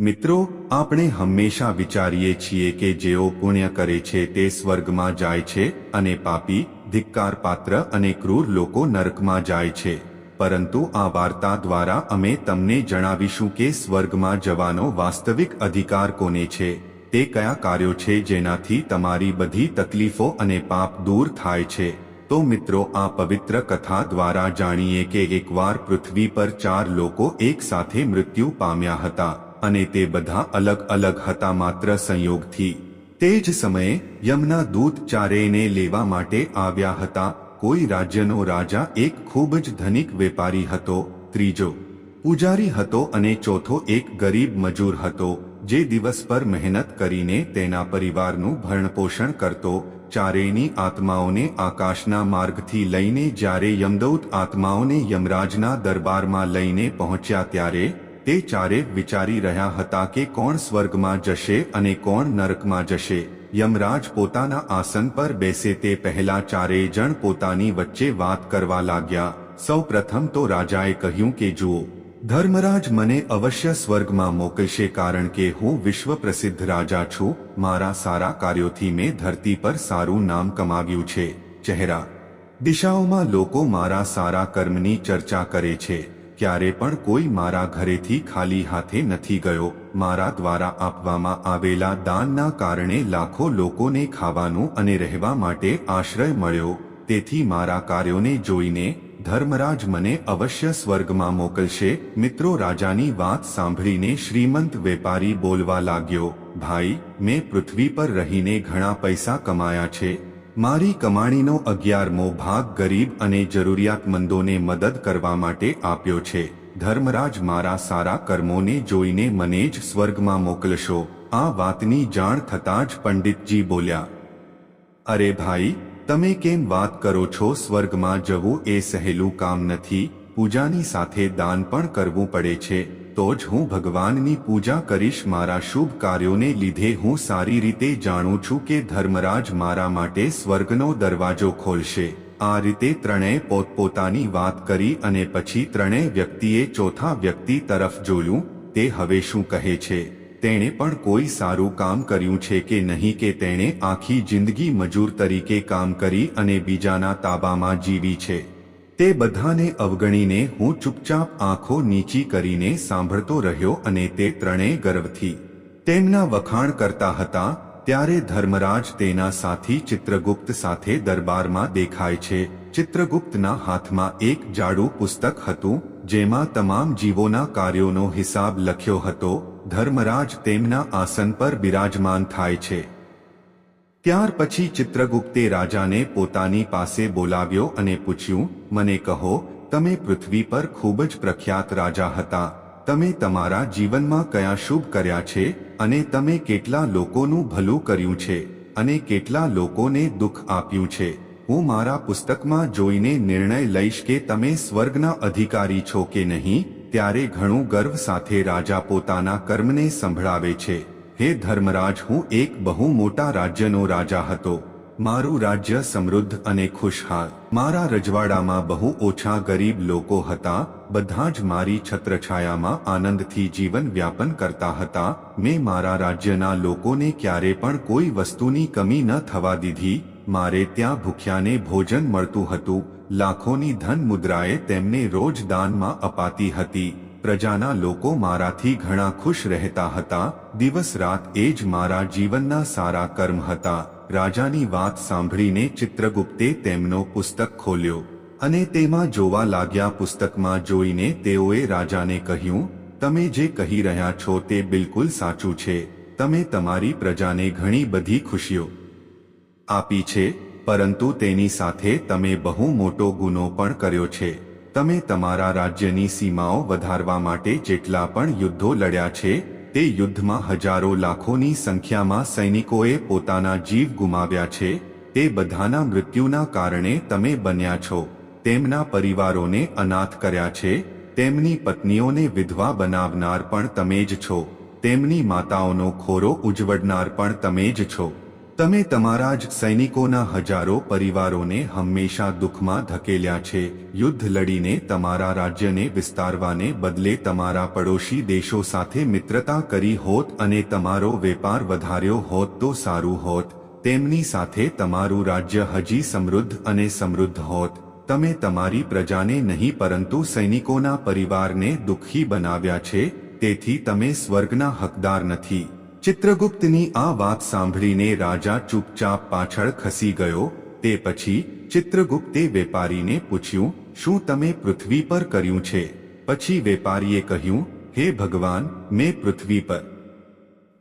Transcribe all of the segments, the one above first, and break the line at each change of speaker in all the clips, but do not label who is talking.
મિત્રો, આપણે હંમેશા વિચારીએ છીએ કે જેઓ પુણ્ય કરે છે તે સ્વર્ગમાં જાય છે અને પાપી ધિક્કાર પાત્ર અને ક્રૂર લોકો નરકમાં જાય છે. પરંતુ આ વાર્તા દ્વારા અમે તમને જણાવીશું કે સ્વર્ગમાં જવાનો વાસ્તવિક અધિકાર કોને છે? તે કયા કાર્યો છે જેનાથી તમારી બધી તકલીફો અને પાપ દૂર થાય છે? તો મિત્રો, આ પવિત્ર કથા દ્વારા જાણીએ કે એકવાર પૃથ્વી પર ચાર લોકો એક સાથે મૃત્યુ પામ્યા હતા. અને તે બધા અલગ અલગ હતા માત્ર સંયોગથી. તે જ સમયે યમના દૂત ચારેયને લેવા માટે આવ્યા હતા. કોઈ રાજ્યનો રાજા એક ખૂબ જ ધનિક વેપારી હતો, ત્રીજો પૂજારી હતો અને ચોથો એક ગરીબ મજૂર હતો, જે દિવસ પર મહેનત કરીને તેના પરિવારનું ભરણપોષણ કરતો. ચારેયની આત્માઓને આકાશના માર્ગથી લઈને જ્યારે યમદૌત આત્માઓને યમરાજના દરબારમાં લઈને પહોંચ્યા ત્યારે તે ચારે વિચારી રહ્યા હતા કે કોણ સ્વર્ગમાં જશે અને કોણ નરકમાં જશે. યમરાજ પોતાના આસન પર બેસે તે પહેલા ચારેય જણ પોતાની વચ્ચે વાત કરવા લાગ્યા. સૌ પ્રથમ તો રાજાએ કહ્યું કે, જુઓ, ધર્મરાજ મને અવશ્ય સ્વર્ગમાં મોકલશે કારણ કે હું વિશ્વ પ્રસિદ્ધ રાજા છું. મારા સારા કાર્યોથી મેં ધરતી પર સારું નામ કમાવ્યું છે. ચહેરા. દિશાઓમાં લોકો મારા સારા કર્મની ચર્ચા કરે છે. ક્યારે પણ કોઈ મારા ઘરેથી ખાલી હાથે નથી ગયો. મારા દ્વારા આપવામાં આવેલા દાનના કારણે લાખો લોકોને ખાવાનું અને રહેવા માટે આશ્રય મળ્યો. તેથી મારા કાર્યોને જોઈને ધર્મરાજ મને અવશ્ય સ્વર્ગમાં મોકલશે. મિત્રો, રાજાની વાત સાંભળીને શ્રીમંત વેપારી બોલવા લાગ્યો, ભાઈ, મેં પૃથ્વી પર રહીને ઘણા પૈસા કમાયા છે. મારી કમાણીનો અગિયારમો ભાગ ગરીબ અને જરૂરિયાતમંદોને મદદ કરવા માટે આપ્યો છે. ધર્મરાજ મારા સારા કર્મોને જોઈને મને જ સ્વર્ગમાં મોકલશો. આ વાતની જાણ થતાં જ પંડિતજી બોલ્યા, અરે ભાઈ, તમે કેમ વાત કરો છો? સ્વર્ગમાં જવું એ સહેલું કામ નથી. પૂજાની સાથે દાન પણ કરવું પડે છે. તો જ હું ભગવાનની પૂજા કરીશ. મારા શુભ કાર્યોને લીધે હું સારી રીતે જાણું છું કે ધર્મરાજ મારા માટે સ્વર્ગનો દરવાજો ખોલશે. આ રીતે ત્રણેય પોતપોતાની વાત કરી અને પછી ત્રણેય વ્યક્તિએ ચોથા વ્યક્તિ તરફ જોયું. તે હવે શું કહે છે? તેણે પણ કોઈ સારું કામ કર્યું છે કે નહીં કે તેણે આખી જિંદગી મજૂર તરીકે કામ કરી અને બીજાના તાબામાં જીવી છે. તે બધાને અવગણીને હું ચૂપચાપ આંખો નીચી કરીને સાંભળતો રહ્યો અને તે ત્રણેય ગર્વથી તેમના વખાણ કરતા હતા, ત્યારે ધર્મરાજ તેના સાથી ચિત્રગુપ્ત સાથે દરબારમાં દેખાય છે. ચિત્રગુપ્તના હાથમાં એક જાડું પુસ્તક હતું, જેમાં તમામ જીવોના કાર્યોનો હિસાબ લખ્યો હતો. ધર્મરાજ તેમના આસન પર બિરાજમાન થાય છે. ત્યાર પછી ચિત્રગુપ્તે રાજાને પોતાની પાસે બોલાવ્યો અને પૂછ્યું, મને કહો, તમે પૃથ્વી પર ખૂબ જ પ્રખ્યાત રાજા હતા. તમે તમારા જીવનમાં કયા શુભ કર્યા છે અને તમે કેટલા લોકોનું ભલું કર્યું છે અને કેટલા લોકોને દુઃખ આપ્યું છે? હું મારા પુસ્તકમાં જોઈને નિર્ણય લઈશ કે તમે સ્વર્ગના અધિકારી છો કે નહીં, ત્યારે ઘણું ગર્વ સાથે રાજા પોતાના કર્મને સંભળાવે છે. હે ધર્મરાજ, હું એક બહુ મોટા રાજ્યનો રાજા હતો. મારું રાજ્ય સમૃદ્ધ અને ખુશહાલ. મારા રજવાડામાં બહુ ઓછા ગરીબ લોકો હતા. બધા જ મારી છત્રછાયામાં આનંદથી જીવન વ્યાપન કરતા હતા. મેં મારા રાજ્યના લોકોને ક્યારે પણ કોઈ વસ્તુની કમી ન થવા દીધી. મારે ત્યાં ભૂખ્યાને ભોજન મળતું હતું. લાખોની ધન મુદ્રાએ તેમને રોજ દાનમાં અપાતી હતી. પ્રજાના લોકો મારાથી ઘણા ખુશ રહેતા હતા. દિવસ રાત એ જ મારા જીવનના સારા કર્મ હતા. રાજાની વાત સાંભળીને ચિત્રગુપ્તે તેમનો પુસ્તક ખોલ્યો અને તેમાં જોવા લાગ્યા પુસ્તકમાં જોઈને તેઓએ રાજાને કહ્યું, તમે જે કહી રહ્યા છો તે બિલકુલ સાચું છે. તમે તમારી પ્રજાને ઘણી બધી ખુશીઓ આપી છે, પરંતુ તેની સાથે તમે બહુ મોટો ગુનો પણ કર્યો છે. તમે તમારા રાજ્યની સીમાઓ વધારવા માટે જેટલા પણ યુદ્ધો લડ્યા છે, તે યુદ્ધમાં હજારો લાખોની સંખ્યામાં સૈનિકોએ પોતાના જીવ ગુમાવ્યા છે, તે બધાના મૃત્યુના કારણે તમે બન્યા છો. તેમના પરિવારોને અનાથ કર્યા છે, તેમની પત્નીઓને વિધવા બનાવનાર પણ તમે જ છો. તેમની માતાઓનો ખોરો ઉજવડનાર પણ તમે જ છો. તમે તમારા જ સૈનિકોના હજારો પરિવારોને હંમેશા દુઃખમાં ધકેલ્યા છે. યુદ્ધ લડીને તમારા રાજ્યને વિસ્તારવાને બદલે તમારા પડોશી દેશો સાથે મિત્રતા કરી હોત અને તમારો વેપાર વધાર્યો હોત તો સારું હોત. તેમની સાથે તમારું રાજ્ય હજી સમૃદ્ધ અને સમૃદ્ધ હોત. તમે તમારી પ્રજાને નહીં પરંતુ સૈનિકોના પરિવારને દુઃખી બનાવ્યા છે. તેથી તમે સ્વર્ગના હકદાર નથી. ચિત્રગુપ્તની આ વાત સાંભળીને રાજા ચૂપચાપ પાછળ ખસી ગયો, તે પછી ચિત્રગુપ્તે વેપારીને પૂછ્યું, શું તમે પૃથ્વી પર કર્યું છે? પછી વેપારીએ કહ્યું, હે ભગવાન, મેં પૃથ્વી પર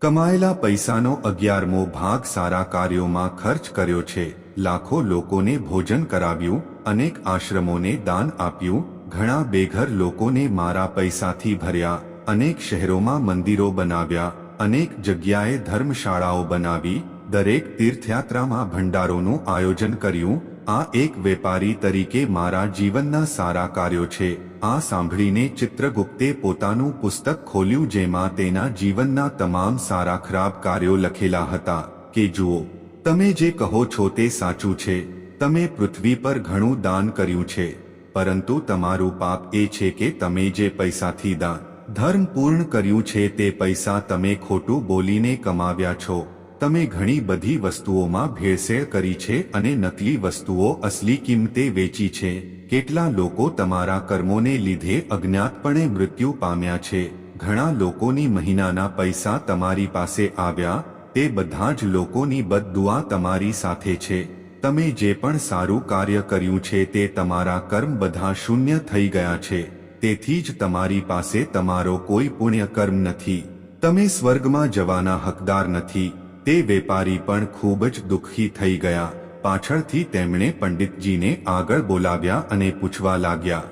કમાયેલા પૈસાનો અગિયારમો ભાગ સારા કાર્યોમાં ખર્ચ કર્યો છે. લાખો લોકોને ભોજન કરાવ્યું, અનેક આશ્રમોને દાન આપ્યું, ઘણા બેઘર લોકોને મારા પૈસાથી ભર્યા, અનેક શહેરોમાં મંદિરો બનાવ્યા અનેક જગ્યાએ ધર્મશાળાઓ બનાવી, દરેક તીર્થયાત્રામાં ભંડારોનું આયોજન કર્યું. આ એક વેપારી તરીકે મારા જીવનના સારા કાર્યો છે. આ સાંભળીને ચિત્રગુપ્તે પોતાનું પુસ્તક ખોલ્યું જેમાં તેના જીવનના તમામ સારા ખરાબ કાર્યો લખેલા હતા, કે જુઓ, તમે જે કહો છો તે સાચું છે. તમે પૃથ્વી પર ઘણું દાન કર્યું છે, પરંતુ તમારું પાપ એ છે કે તમે જે પૈસાથી દાન ધર્મ પૂર્ણ કર્યું છે તે પૈસા તમે ખોટું બોલીને કમાવ્યા છો. તમે ઘણી બધી વસ્તુઓમાં ભેળસેળ કરી છે અને નકલી વસ્તુઓ અસલી કિંમતે વેચી છે. કેટલા લોકો તમારા કર્મોને લીધે અજ્ઞાતપણે મૃત્યુ પામ્યા છે. ઘણા લોકોની મહિનાના પૈસા તમારી પાસે આવ્યા, તે બધા જ લોકોની બદદુઆ તમારી સાથે છે. તમે જે પણ સારું કાર્ય કર્યું છે તે તમારા કર્મ બધા શૂન્ય થઈ ગયા છે. તેથી જ તમારી પાસે તમારો કોઈ પુણ્ય કર્મ નથી. તમે સ્વર્ગમાં જવાના હકદાર નથી. તે વેપારી પણ ખૂબ જ દુઃખી થઈ ગયા. પાછળથી તેમણે પંડિતજીને આગળ બોલાવ્યા અને પૂછવા લાગ્યા,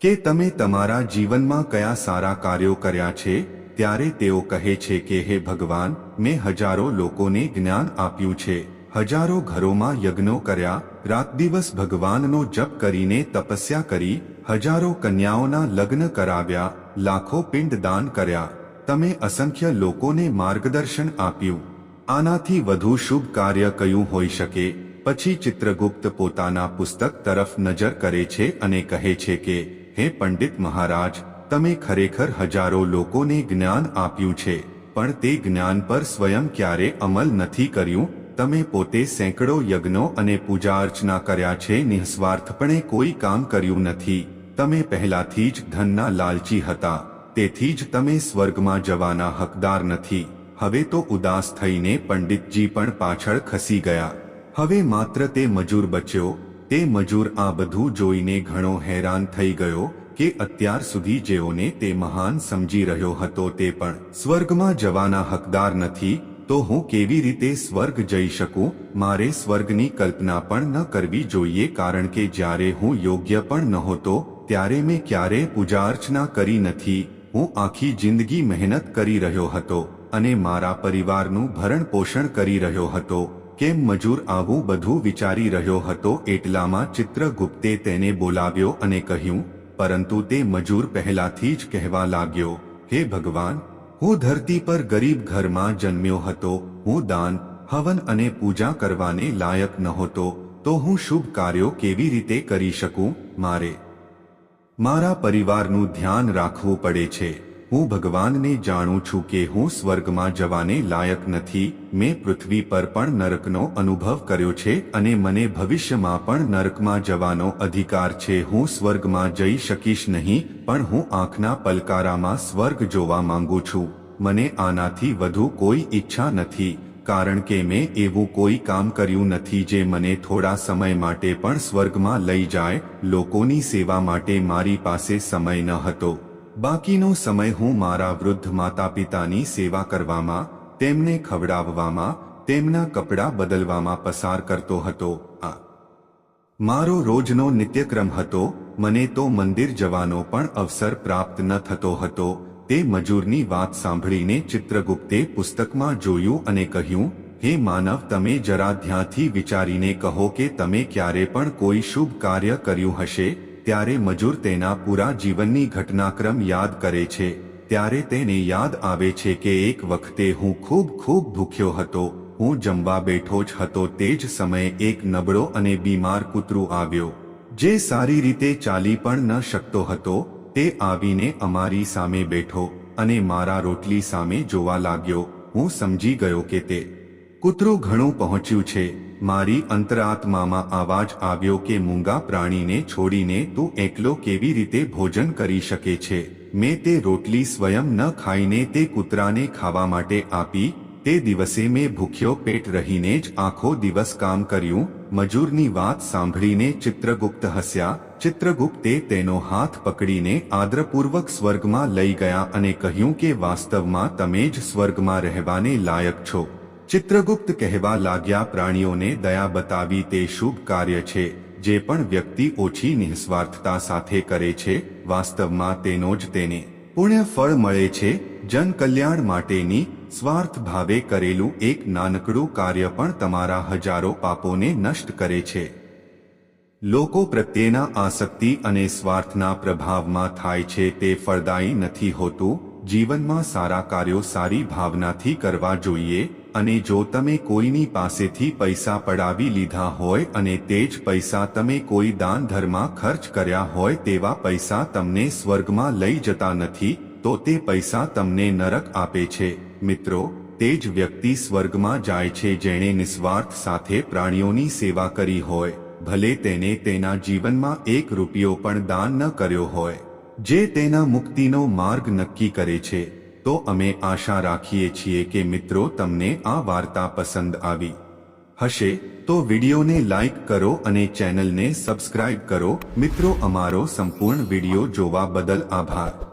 કે તમે તમારા જીવનમાં કયા સારા કાર્યો કર્યા છે? ત્યારે તેઓ કહે છે કે, હે ભગવાન, મેં હજારો લોકોને જ્ઞાન આપ્યું છે. હજારો ઘરોમાં યજ્ઞો કર્યા. રાત દિવસ ભગવાનનો જપ કરીને તપસ્યા કરી. હજારો કન્યાઓના લગ્ન કરાવ્યા, લાખો પિંડ દાન કર્યા. તમે અસંખ્ય લોકોને માર્ગદર્શન આપ્યું. આનાથી વધુ શુભ કાર્ય કયું હોઈ શકે? પછી ચિત્રગુપ્ત પોતાના પુસ્તક તરફ નજર કરે છે અને કહે છે કે, હે પંડિત મહારાજ, તમે ખરેખર હજારો લોકોને જ્ઞાન આપ્યું છે, પણ તે જ્ઞાન પર સ્વયં ક્યારે અમલ નથી કર્યું? તમે પોતે સેંકડો યજ્ઞો અને પૂજા અર્ચના કર્યા છે, નિઃસ્વાર્થપણે કોઈ કામ કર્યું નથી. તમે પહેલાથી જ ધનના લાલચી હતા. તેથી જ તમે સ્વર્ગમાં જવાના હકદાર નથી. હવે તો ઉદાસ થઈને પંડિતજી પણ પાછળ ખસી ગયા. હવે માત્ર તે મજૂર બચ્યો. તે મજૂર આ બધું જોઈને ઘણો હેરાન થઈ ગયો કે અત્યાર સુધી જેઓને તે મહાન સમજી રહ્યો હતો તે પણ. સ્વર્ગમાં જવાના હકદાર નથી તો હું કેવી રીતે સ્વર્ગ જઈ શકું? મારે સ્વર્ગની કલ્પના પણ ન કરવી જોઈએ કારણ કે જ્યારે હું યોગ્ય પણ નહોતો, ત્યારે મેં ક્યારેય પૂજા અર્ચના કરી નથી. હું આખી જિંદગી મહેનત કરી રહ્યો હતો અને મારા પરિવારનું ભરણ પોષણ કરી રહ્યો હતો. કેમ મજૂર આવું બધું વિચારી રહ્યો હતો? એટલામાં ચિત્રગુપ્તે તેને બોલાવ્યો અને કહ્યું, પરંતુ તે મજૂર પહેલાથી જ કહેવા લાગ્યો, હે ભગવાન હું ધરતી પર ગરીબ ઘરમાં જન્મ્યો હતો, હું દાન, હવન અને પૂજા કરવાને લાયક નહોતો, તો હું શુભ કાર્યો કેવી રીતે કરી શકું? મારે મારા પરિવારનું ધ્યાન રાખવું પડે છે. હું ભગવાનને જાણું છું કે હું સ્વર્ગમાં જવાને લાયક નથી, મેં પૃથ્વી પર પણ નરકનો અનુભવ કર્યો છે અને મને ભવિષ્યમાં પણ નરકમાં જવાનો અધિકાર છે. હું સ્વર્ગમાં જઈ શકીશ નહીં, પણ હું આંખના પલકારામાં સ્વર્ગ જોવા માંગુ છું. મને આનાથી વધુ કોઈ ઈચ્છા નથી, કારણ કે મેં એવું કોઈ કામ કર્યું નથી જે મને થોડા સમય માટે પણ સ્વર્ગમાં લઈ જાય, લોકોની સેવા માટે મારી પાસે સમય ન હતો. બાકીનો સમય હું મારા વૃદ્ધ માતા પિતાની સેવા કરવામાં, તેમને ખવડાવવામાં, તેમના કપડાં બદલવામાં પસાર કરતો હતો. આ મારો રોજનો નિત્યક્રમ હતો, મને તો મંદિર જવાનો પણ અવસર પ્રાપ્ત ન થતો હતો. તે મજૂરની વાત સાંભળીને ચિત્રગુપ્તે પુસ્તકમાં જોયું અને કહ્યું, હે માનવ, તમે જરા ધ્યાનથી વિચારીને કહો કે તમે ક્યારે પણ કોઈ શુભ કાર્ય કર્યું હશે ત્યારે મજૂર તેના પૂરા જીવનની ઘટનાક્રમ યાદ કરે છે. ત્યારે તેને યાદ આવે છે કે એક વખતે હું ખૂબ ખૂબ ભૂખ્યો હતો. હું જમવા બેઠો જ હતો. તે જ સમયે એક નબળો અને બીમાર કૂતરું આવ્યો. જે સારી રીતે ચાલી પણ ન શકતો હતો, તે આવીને અમારી સામે બેઠો અને મારા રોટલી સામે જોવા લાગ્યો. હું સમજી ગયો કે તે કૂતરું ઘણું પહોંચ્યું છે. મારી અંતરાત્મામાં આવાજ આવ્યો કે મૂંગા પ્રાણીને છોડીને તું એકલો કેવી રીતે ભોજન કરી શકે છે? મેં તે રોટલી સ્વયં ન ખાઈને તે કૂતરાને ખાવા માટે આપી, તે દિવસે મેં ભૂખ્યો પેટ રહીને જ આખો દિવસ કામ કર્યું, મજૂરની વાત સાંભળીને ચિત્રગુપ્ત હસ્યા, ચિત્રગુપ્તે તેનો હાથ પકડીને આદરપૂર્વક સ્વર્ગમાં લઈ ગયા અને કહ્યું કે વાસ્તવમાં તમે જ સ્વર્ગમાં રહેવાને લાયક છો. ચિત્રગુપ્ત કહેવા લાગ્યા પ્રાણીઓને દયા બતાવી તે શુભ કાર્ય છે, જે પણ વ્યક્તિ ઓછી નિઃસ્વાર્થતા સાથે કરે છે, વાસ્તવમાં તેનો જ તેને પુણ્ય ફળ મળે છે. જન કલ્યાણ માટેની સ્વાર્થ ભાવે કરેલું એક નાનકડું કાર્ય પણ તમારા હજારો પાપોને નષ્ટ કરે છે. લોકો પ્રત્યેના આસક્તિ અને સ્વાર્થના પ્રભાવમાં થાય છે, તે ફળદાયી નથી હોતું. જીવનમાં સારા કાર્યો સારી ભાવનાથી કરવા જોઈએ. અને જો તમે કોઈની પાસેથી પૈસા પડાવી લીધા હોય અને તે જ પૈસા તમે કોઈ દાન ધર્મમાં ખર્ચ કર્યા હોય તેવા પૈસા તમને સ્વર્ગમાં લઈ જતા નથી, તો તે પૈસા તમને નરક આપે છે. મિત્રો, તે જ વ્યક્તિ સ્વર્ગમાં જાય છે જેણે નિસ્વાર્થ સાથે પ્રાણીઓની સેવા કરી હોય, ભલે તેને તેના જીવનમાં એક રૂપિયો પણ દાન ન કર્યો હોય. જે તેના મુક્તિનો માર્ગ નક્કી કરે છે. તો અમે આશા રાખીએ છીએ કે મિત્રો તમને આ વાર્તા પસંદ આવી હશે. તો વિડીયોને લાઈક કરો અને ચેનલને સબસ્ક્રાઇબ કરો. મિત્રો, અમારો સંપૂર્ણ વીડિયો જોવા બદલ આભાર.